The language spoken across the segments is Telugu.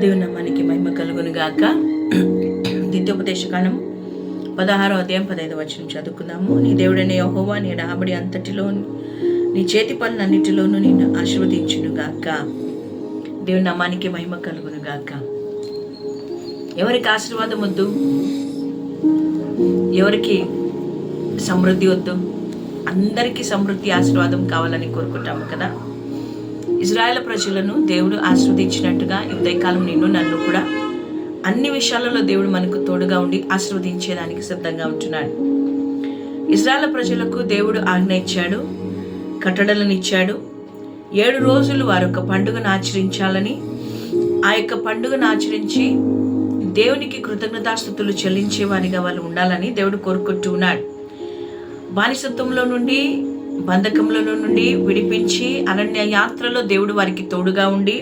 దేవుని నామానికి మహిమ కలుగును గాక. ద్వితీయోపదేశకాండం పదహారో అధ్యాయం పదహైదు వచనం చదువుకుందాము. నీ దేవుడైన యహోవా నీ రాబడి అంతటిలో నీ చేతి పనులన్నిటిలోనూ నిన్ను ఆశీర్వదించును గాక. దేవుని నామానికి మహిమ కలుగును గాక. ఎవరికి ఆశీర్వాదం వద్దు? ఎవరికి సమృద్ధి వద్దు? అందరికీ సమృద్ధి ఆశీర్వాదం కావాలని కోరుకుంటాము కదా. ఇజ్రాయెల్ ప్రజలను దేవుడు ఆశీర్వదించినట్టుగా ఈ ఉదయకాలం నిన్ను నన్ను కూడా అన్ని విషయాలలో దేవుడు మనకు తోడుగా ఉండి ఆశీర్వదించేదానికి సిద్ధంగా ఉంటున్నాడు. ఇజ్రాయెల్ ప్రజలకు దేవుడు ఆజ్ఞ ఇచ్చాడు కట్టడలను ఇచ్చాడు. ఏడు రోజులు వారు ఒక పండుగను ఆచరించాలని ఆ యొక్క పండుగను ఆచరించి దేవునికి కృతజ్ఞతాస్థుతులు చెల్లించే వారిగా వాళ్ళు ఉండాలని దేవుడు కోరుకుంటూ ఉన్నాడు. బానిసత్వంలో నుండి బంధకంలో నుండి విడిపించి అనన్య యాత్రలో దేవుడు వారికి తోడుగా ఉండి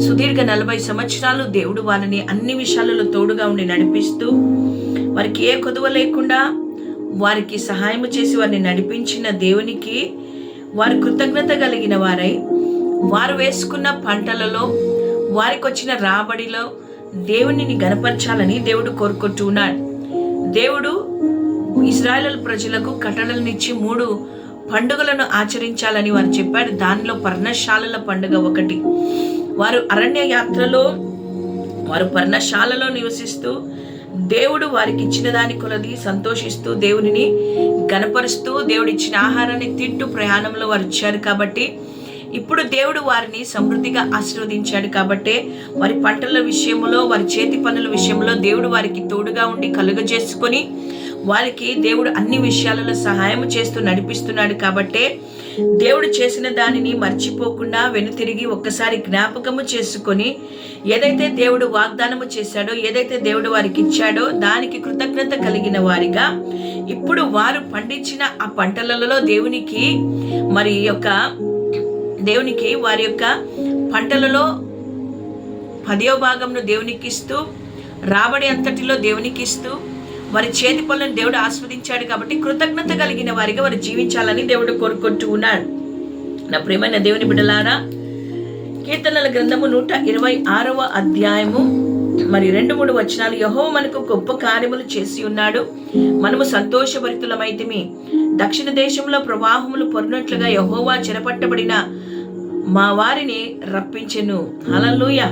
సుదీర్ఘ నలభై సంవత్సరాలు దేవుడు వారిని అన్ని విషయాలలో తోడుగా ఉండి నడిపిస్తూ వారికి ఏ కొదువ లేకుండా వారికి సహాయం చేసి వారిని నడిపించిన దేవునికి వారు కృతజ్ఞత కలిగిన వారై వారు వేసుకున్న పంటలలో వారికి వచ్చిన రాబడిలో దేవునిని గనపరచాలని దేవుడు కోరుకుంటూ ఉన్నాడు. దేవుడు ఇజ్రాయెల్ ప్రజలకు కట్టడలనిచ్చి మూడు పండుగలను ఆచరించాలని వారు చెప్పాడు. దానిలో పర్ణశాలల పండుగ ఒకటి. వారు అరణ్య యాత్రలో వారు పర్ణశాలలో నివసిస్తూ దేవుడు వారికి ఇచ్చిన దాని కొలది సంతోషిస్తూ దేవునిని గనపరుస్తూ దేవుడు ఇచ్చిన ఆహారాన్ని తింటూ ప్రయాణంలో వారు ఇచ్చారు కాబట్టి ఇప్పుడు దేవుడు వారిని సమృద్ధిగా ఆశీర్వదించాడు కాబట్టే వారి పంటల విషయంలో వారి చేతి పనుల విషయంలో దేవుడు వారికి తోడుగా ఉండి కలుగజేసుకొని వారికి దేవుడు అన్ని విషయాలలో సహాయం చేస్తూ నడిపిస్తున్నాడు కాబట్టే దేవుడు చేసిన దానిని మర్చిపోకుండా వెనుతిరిగి ఒక్కసారి జ్ఞాపకము చేసుకొని ఏదైతే దేవుడు వాగ్దానము చేశాడో ఏదైతే దేవుడు వారికి ఇచ్చాడో దానికి కృతజ్ఞత కలిగిన వారిగా ఇప్పుడు వారు పండించిన ఆ పంటలలో దేవునికి మరి యొక్క దేవునికి వారి యొక్క పంటలలో పదవ భాగంను దేవునికి ఇస్తూ రాబడి అంతటిలో దేవునికి ఇస్తూ వారి చేతి పనులను దేవుడు ఆస్వాదించాడు కాబట్టి కృతజ్ఞత కలిగిన వారిగా వారు జీవించాలని దేవుడు కోరుకుంటూ ఉన్నాడు. నా ప్రేమైన దేవుని బిడ్డలారా కీర్తనల గ్రంథము నూట ఇరవై ఆరవ అధ్యాయము మరి రెండు మూడు వచనాలు యహో మనకు గొప్ప కార్యములు చేసి ఉన్నాడు. మనము సంతోషభరితులమైతిమి. దక్షిణ దేశంలో ప్రవాహములు పొరినట్లుగా యహోవా చెరపట్టబడిన మా వారిని రప్పించెను. అలలుయ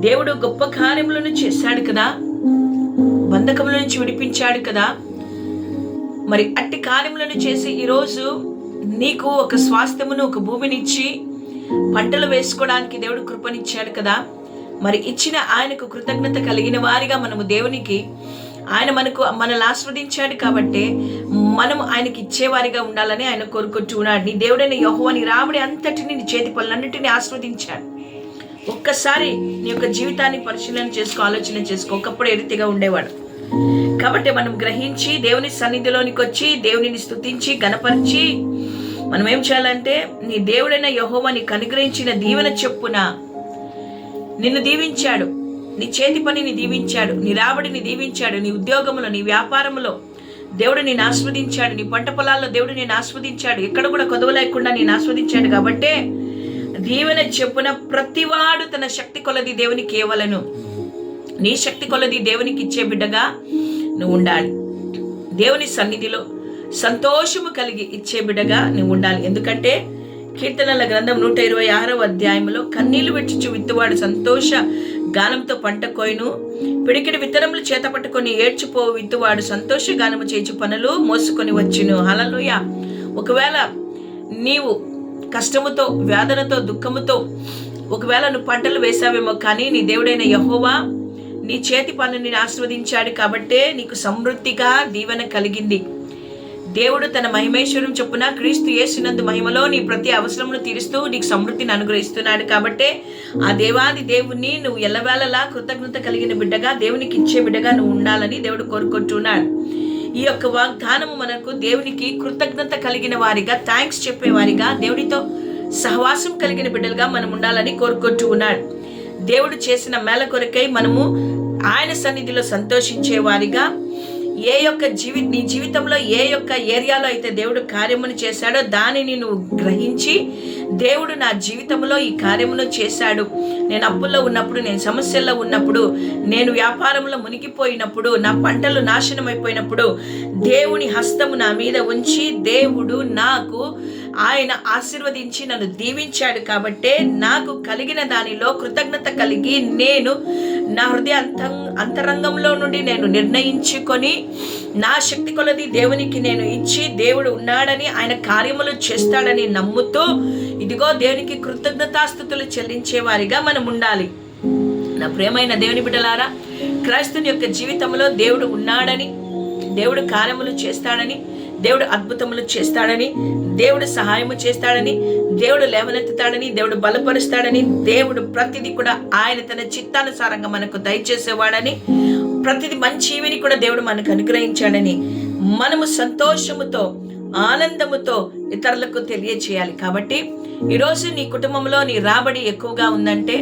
దేవుడు గొప్ప కార్యములను చేశాడు కదా? బంధకముల నుంచి విడిపించాడు కదా. మరి అట్టి కార్యములను చేసి ఈరోజు నీకు ఒక స్వాస్థ్యమును ఒక భూమినిచ్చి పంటలు వేసుకోవడానికి దేవుడు కృపనిచ్చాడు కదా. మరి ఇచ్చిన ఆయనకు కృతజ్ఞత కలిగిన వారిగా మనము దేవునికి ఆయన మనకు మనల్ని ఆస్వాదించాడు కాబట్టి మనం ఆయనకి ఇచ్చేవారిగా ఉండాలని ఆయన కోరుకుంటూ ఉన్నాడు. నీ దేవుడైన యహోవా రాముడి అంతటిని నీ చేతి పనులన్నిటిని ఆస్వాదించాడు. ఒక్కసారి నీ యొక్క జీవితాన్ని పరిశీలన చేసుకో ఆలోచన చేసుకో. ఒకప్పుడు ఎరితిగా ఉండేవాడు. కాబట్టి మనం గ్రహించి దేవుని సన్నిధిలోనికి వచ్చి దేవునిని స్తుతించి గనపరిచి మనం ఏం చేయాలంటే నీ దేవుడైన యహోవా నీకు అనుగ్రహించిన దీవెన చెప్పున నిన్ను దీవించాడు. నీ చేతి పనిని దీవించాడు. నీ రాబడిని దీవించాడు. నీ ఉద్యోగంలో నీ వ్యాపారంలో దేవుడు నేను ఆస్వాదించాడు. నీ పంట పొలాల్లో దేవుడు నేను ఆస్వాదించాడు. ఎక్కడ కూడా కొదవ లేకుండా నేను ఆస్వాదించాడు కాబట్టే దీవెన చెప్పున ప్రతివాడు తన శక్తి కొలది దేవునికి ఇవ్వలను. నీ శక్తి కొలది దేవునికి ఇచ్చే బిడ్డగా నువ్వు ఉండాలి. దేవుని సన్నిధిలో సంతోషము కలిగి ఇచ్చే బిడ్డగా నువ్వు ఉండాలి. ఎందుకంటే కీర్తనల గ్రంథం నూట ఇరవై ఆరవ అధ్యాయంలో కన్నీళ్ళు విడిచి విత్తువాడు సంతోష గానంతో పంట కోయిను. పిడికిడి విత్తనములు చేత పట్టుకొని ఏడ్చిపో విత్తువాడు సంతోష గానము చేచు పనులు మోసుకొని వచ్చును. హలలుయ ఒకవేళ నీవు కష్టముతో వేదనతో దుఃఖముతో ఒకవేళ నువ్వు పంటలు వేసావేమో కానీ నీ దేవుడైన యహోవా నీ చేతి పనుని ఆస్వాదించాడు కాబట్టే నీకు సమృద్ధిగా దీవెన కలిగింది. దేవుడు తన మహిమేశ్వరం చొప్పున క్రీస్తు యేసునందు మహిమలో నీ ప్రతి అవసరమును తీరుస్తూ నీకు సమృద్ధిని అనుగ్రహిస్తున్నాడు కాబట్టే ఆ దేవాది దేవుణ్ణి నువ్వు ఎల్లవేళలా కృతజ్ఞత కలిగిన బిడ్డగా దేవునికి ఇచ్చే బిడ్డగా నువ్వు ఉండాలని దేవుడు కోరుకుంటున్నాడు. ఈ యొక్క వాగ్దానము మనకు దేవునికి కృతజ్ఞత కలిగిన వారిగా థ్యాంక్స్ చెప్పేవారిగా దేవుడితో సహవాసం కలిగిన బిడ్డలుగా మనం ఉండాలని కోరుకుంటూ ఉన్నాడు దేవుడు చేసిన మేల కొరకై మనము ఆయన సన్నిధిలో సంతోషించే వారిగా ఏ యొక్క జీవి నీ జీవితంలో ఏ యొక్క ఏరియాలో అయితే దేవుడు కార్యమును చేశాడో దానిని నువ్వు గ్రహించి దేవుడు నా జీవితంలో ఈ కార్యమును చేశాడు. నేను అప్పుల్లో ఉన్నప్పుడు నేను సమస్యల్లో ఉన్నప్పుడు నేను వ్యాపారంలో మునిగిపోయినప్పుడు నా పంటలు నాశనం అయిపోయినప్పుడు దేవుని హస్తము నా మీద ఉంచి దేవుడు నాకు ఆయన ఆశీర్వదించి నన్ను దీవించాడు కాబట్టే నాకు కలిగిన దానిలో కృతజ్ఞత కలిగి నేను నా హృదయ అంత అంతరంగంలో నుండి నేను నిర్ణయించుకొని నా శక్తి కొలది దేవునికి నేను ఇచ్చి దేవుడు ఉన్నాడని ఆయన కార్యములు చేస్తాడని నమ్ముతూ ఇదిగో దేవునికి కృతజ్ఞతాస్థుతులు చెల్లించే వారిగా మనం ఉండాలి. నా ప్రేమైన దేవుని బిడ్డలారా క్రైస్తుని యొక్క జీవితంలో దేవుడు ఉన్నాడని దేవుడు కార్యములు చేస్తాడని దేవుడు అద్భుతములు చేస్తాడని దేవుడు సహాయము చేస్తాడని దేవుడు లేవనెత్తుతాడని దేవుడు బలపరుస్తాడని దేవుడు ప్రతిదీ కూడా ఆయన తన చిత్తానుసారంగా మనకు దయచేసేవాడని ప్రతిది మంచి ఈవిని కూడా దేవుడు మనకు అనుగ్రహించాడని మనము సంతోషముతో ఆనందముతో ఇతరులకు తెలియచేయాలి. కాబట్టి ఈరోజు నీ కుటుంబంలో నీ రాబడి ఎక్కువగా ఉందంటే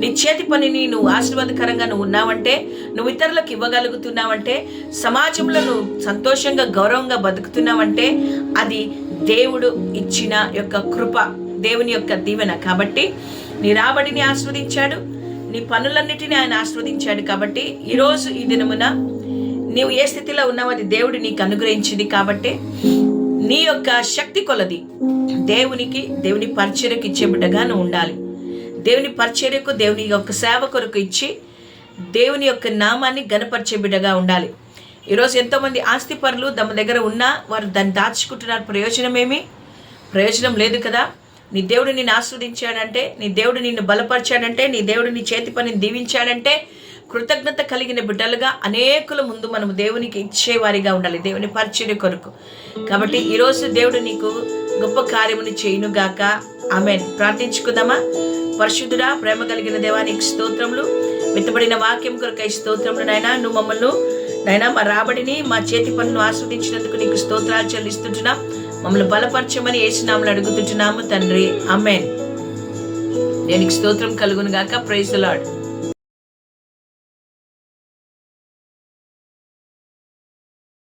నీ చేతి పనిని నువ్వు ఆశీర్వాదకరంగా నువ్వు ఉన్నావంటే నువ్వు ఇతరులకు ఇవ్వగలుగుతున్నావంటే సమాజంలో నువ్వు సంతోషంగా గౌరవంగా బతుకుతున్నావంటే అది దేవుడు ఇచ్చిన యొక్క కృప దేవుని యొక్క దీవెన. కాబట్టి నీ రాబడిని ఆస్వాదించాడు నీ పనులన్నిటిని ఆయన ఆస్వాదించాడు కాబట్టి ఈరోజు ఈ దినమున నీవు ఏ స్థితిలో ఉన్నావు అది దేవుడు నీకు అనుగ్రహించింది కాబట్టి నీ యొక్క శక్తి కొలది. దేవునికి దేవుని పరిచర్యకు ఇచ్చే బిడ్డగా నువ్వు ఉండాలి. దేవుని పరిచర్యకు దేవుని యొక్క సేవ కొరకు ఇచ్చి దేవుని యొక్క నామాన్ని గనపరిచే బిడ్డగా ఉండాలి. ఈరోజు ఎంతోమంది ఆస్తిపరులు తమ దగ్గర ఉన్నా వారు దాన్ని దాచుకుంటున్నారు. ప్రయోజనమేమి? ప్రయోజనం లేదు కదా. నీ దేవుడు నిన్ను ఆస్వాదించాడంటే నీ దేవుడు నిన్ను బలపరిచాడంటే నీ దేవుడు నీ చేతి పనిని దీవించాడంటే కృతజ్ఞత కలిగిన బిడ్డలుగా అనేకుల ముందు మనం దేవునికి ఇచ్చేవారిగా ఉండాలి. దేవుని పరిచర్య కొరకు. కాబట్టి ఈరోజు దేవుడు నీకు గొప్ప కార్యముని చేయునుగాక. ఆమె ప్రార్థించుకుందామా? పరిశుద్ధుడా ప్రేమ కలిగిన దేవానికి స్తోత్రములు. విత్తబడిన వాక్యం కొరకై స్తోత్రములు నాయన. నువ్వు మమ్మల్ని నాయన మా రాబడిని మా చేతి పనులు ఆస్వాదించినందుకు నీకు స్తోత్రాలు చెల్లిస్తుంటున్నాం. మమ్మల్ని బలపరచమని ఏసునామలు అడుగుతుంటున్నాము తండ్రి. అమ్మేన్ దేనికి స్తోత్రం కలుగును గాక. Praise lord